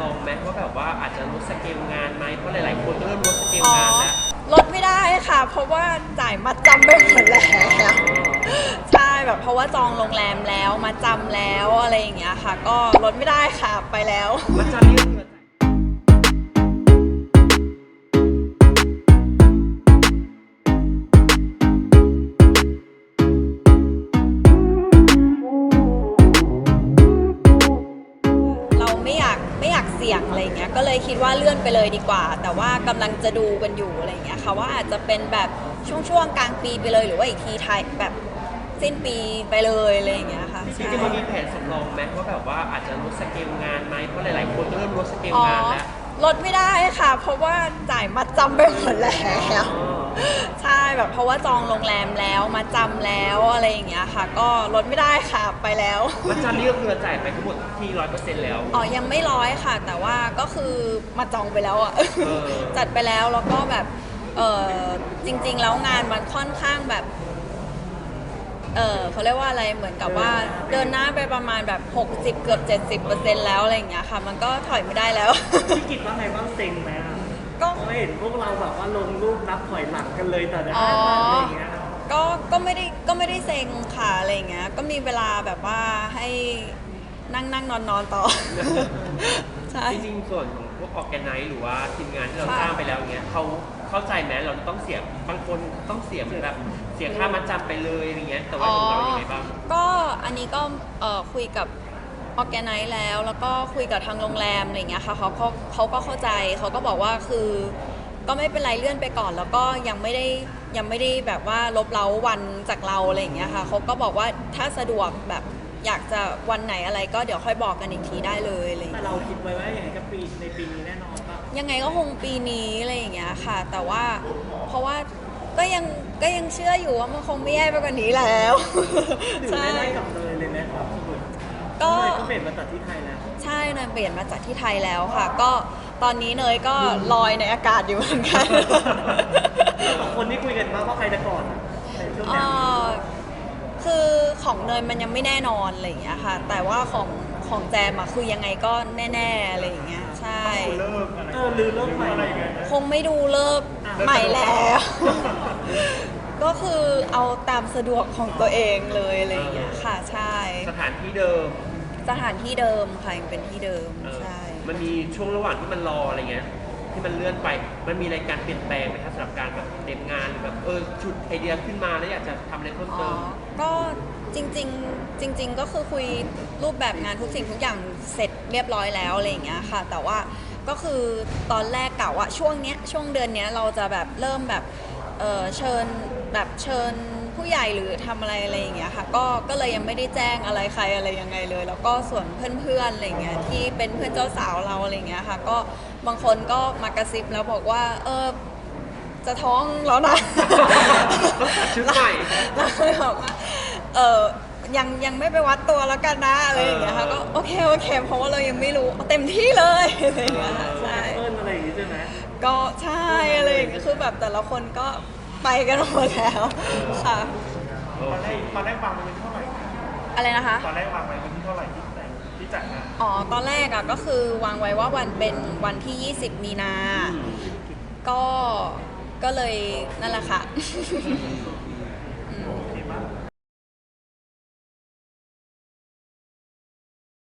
ำรองไหมว่าแบบว่าอาจจะลดสเกลงานไหมเพราะหลาย ๆ คนก็เริ่มลดสเกลอ๋องานแล้วลดไม่ได้ค่ะ เพราะว่าจ่ายมาจำไปหมดแล้วใช่แบบเพราะว่าจองโรงแรมแล้วมาจำแล้วอะไรอย่างเงี้ยค่ะ ก็ลดไม่ได้ค่ะไปแล้วมันจะนี่ เสี่ยงอะไรอย่างเงี้ยก็เลยคิดว่าเลื่อนไปเลยดีกว่า แต่ว่ากำลังจะดูกันอยู่อะไรอย่างเงี้ยค่ะว่าอาจจะเป็นแบบช่วงช่วงๆกลางปีไปเลยหรือว่าอีกทีไทายแบบสิ้นปีไปเลยอะไรอย่างเงี้ยค่ะจริใช่งๆมันมีแผนสำรองไหมว่าแบบว่าอาจจะลดสเกลงานไหมเพราะหลายๆคนก็เริ่มลดสเกลอ๋องานแล้วลดไม่ได้ค่ะ เพราะว่าจ่ายมาจำไปหมดแล้ว ใช่แบบเพราะว่าจองโรงแรมแล้วมาจำแล้วอะไรอย่างเงี้ยค่ะ ก็ลดไม่ได้ค่ะไปแล้วมันจะนี่ก็คือจ่ายไปทั้งหมดที่ร้อยเปอร์เซ็นต์แล้ว อ๋อ ยังไม่ร้อยค่ะ แต่ว่าก็คือมาจองไปแล้วอะ เออ จัดไปแล้ว แล้วก็แบบ เออจริง ๆ แล้วงานมันค่อนข้างแบบ เออเขาเรียกว่าอะไร เหมือนกับว่าเดินหน้าไปประมาณแบบ 60 เกือบ 70แล้วอะไรอย่างเงี้ยค่ะ มันก็ถอยไม่ได้แล้ว พี่กิจว่าไงบ้างเซ็งไหมอะ ก็เพราะเห็นพวกเราแบบว่าลงรูปนับถอยหลังกันเลยแต่ละอ๋อ อะไรอย่างเงี้ยก็ ก็ไม่ได้ ก็ไม่ได้เซ็งค่ะอะไรอย่างเงี้ย ก็มีเวลาแบบว่าให้นั่งนั่งนอนนอนต่อ ใช่ จริงๆส่วนของพวกออแกไนซ์หรือว่าทีมงานที่เราค่ะ จ้างไปแล้วเงี้ยเขาเข้าใจไหมเราต้องเสียบางคนต้องเสียเหมือนแบบเสียค่ามัดจำไปเลยอะไรเงี้ยแต่ว่าของเรายังไงบ้าง ก็อันนี้ก็เอ่อคุยกับ ออแกไนซ์แล้วแล้วก็คุยกับทางโรงแรมอะไรอย่างเงี้ยค่ะเขาเขาเขาก็เข้าใจเขาก็บอกว่าคือ ก็ไม่เป็นไรเลื่อนไปก่อน แล้วก็ยังไม่ได้ยังไม่ได้แบบว่าลบเล้าวันจากเราอะไรอย่างเงี้ยค่ะเขาก็บอกว่าถ้าสะดวกแบบอยากจะวันไหนอะไรก็เดี๋ยวค่อยบอกกันอีกทีได้เลยอะไรอย่างแต่เงี้ยเราคิดไว้ว่าอย่างไงก็ปีในปีนี้แน่นอนป่ะยังไงก็คงปีนี้อะไรอย่างเงี้ยค่ะ แต่ว่าเพราะว่าก็ยังก็ยังเชื่ออยู่ว่ามันคงไม่แย่ไปกว่านี้แล้ว หรือใช่ได้กับเลยเลยไหมครับสมุดก็ เลยก็เปลี่ยนมาตัดที่ไทยแล้ว ใช่เนยเปลี่ยนมาจากที่ไทยแล้วค่ะ ก็ตอนนี้เนยก็ลอยในอากาศอยู่เหมือนกันสองคนที่คุยกันว่าว่าใครจะก่อนอะในช่วงเอ่เนี้ยอคือของเนยมันยังไม่แน่นอนอะไรอย่างเงี้ยค่ะ แต่ว่าของของแจมอะคือยังไงก็แน่ๆอะไรอย่างเงี้ยใช่เออลือเริ่มใหม่อะไรกันคงไม่ดูเลิกใหม่แล้ว ก็คือเอาตามสะดวกของตัวเองเลยอะไรอย่างเงี้ยค่ะ ใช่ สถานที่เดิม สถานที่เดิมค่ะยังเป็นที่เดิมเออใช่ มันมีช่วงระหว่างที่มันรออะไรเงี้ย ที่มันเลื่อนไป มันมีอะไรการเปลี่ยนแปลงไหมครับสำหรับการแบบเตรียมงานหรือแบบเออชุดไอเดียขึ้นมาแล้วอยากจะทำอะไรเพิ่มอ๋อ เติม ก็จริงๆจริง ๆ ก็คือคุยรูปแบบงานทุกสิ่งทุกอย่างเสร็จเรียบร้อยแล้วอะไรอย่างเงี้ยค่ะ แต่ว่าก็คือตอนแรกกะว่าช่วงเนี้ยช่วงเดือนเนี้ยเราจะแบบเริ่มแบบเออเชิญแบบเชิญ ผู้ใหญ่หรือทำอะไรอะไรอย่างเงี้ยค่ะก็ก็เลยยังไม่ได้แจ้งอะไรใครอะไรยังไงเลย แล้วก็ส่วนเพื่อนๆอะไรอย่างเงี้ยที่เป็นเพื่อนเจ้าสาวเราอะไรอย่างเงี้ยค่ะ ก็บางคนก็มากระซิบแล้วบอกว่า เออจะท้องแล้วนะ ชุดใหม่ เราเลยบอกว่าเออยังยังไม่ไปวัดตัวแล้วกันนะอะไรอย่างเงี้ยค่ะก็โอเคโอเค เพราะว่าเรายังไม่รู้เอาเต็มที่เลยอะไรอย่างเงี้ยค่ะใช่เอิ้นอะไรอย่างงี้ใช่ไหม ก็ใช่อะไรอย่างเงี้ยคือแบบแต่ละคนก็ ไปกันหมดแล้วค่ะโอเคตอนแรกวางไว้ที่เท่าไหร่อะไรนะคะ ตอนแรกวางไว้ที่เท่าไหร่ที่แต่งที่จัดงานอ๋อ ตอนแรกอะก็คือวางไว้ว่าวันเป็นวันที่ 20 มีนา ก็ ก็เลยนั่นแหละค่ะ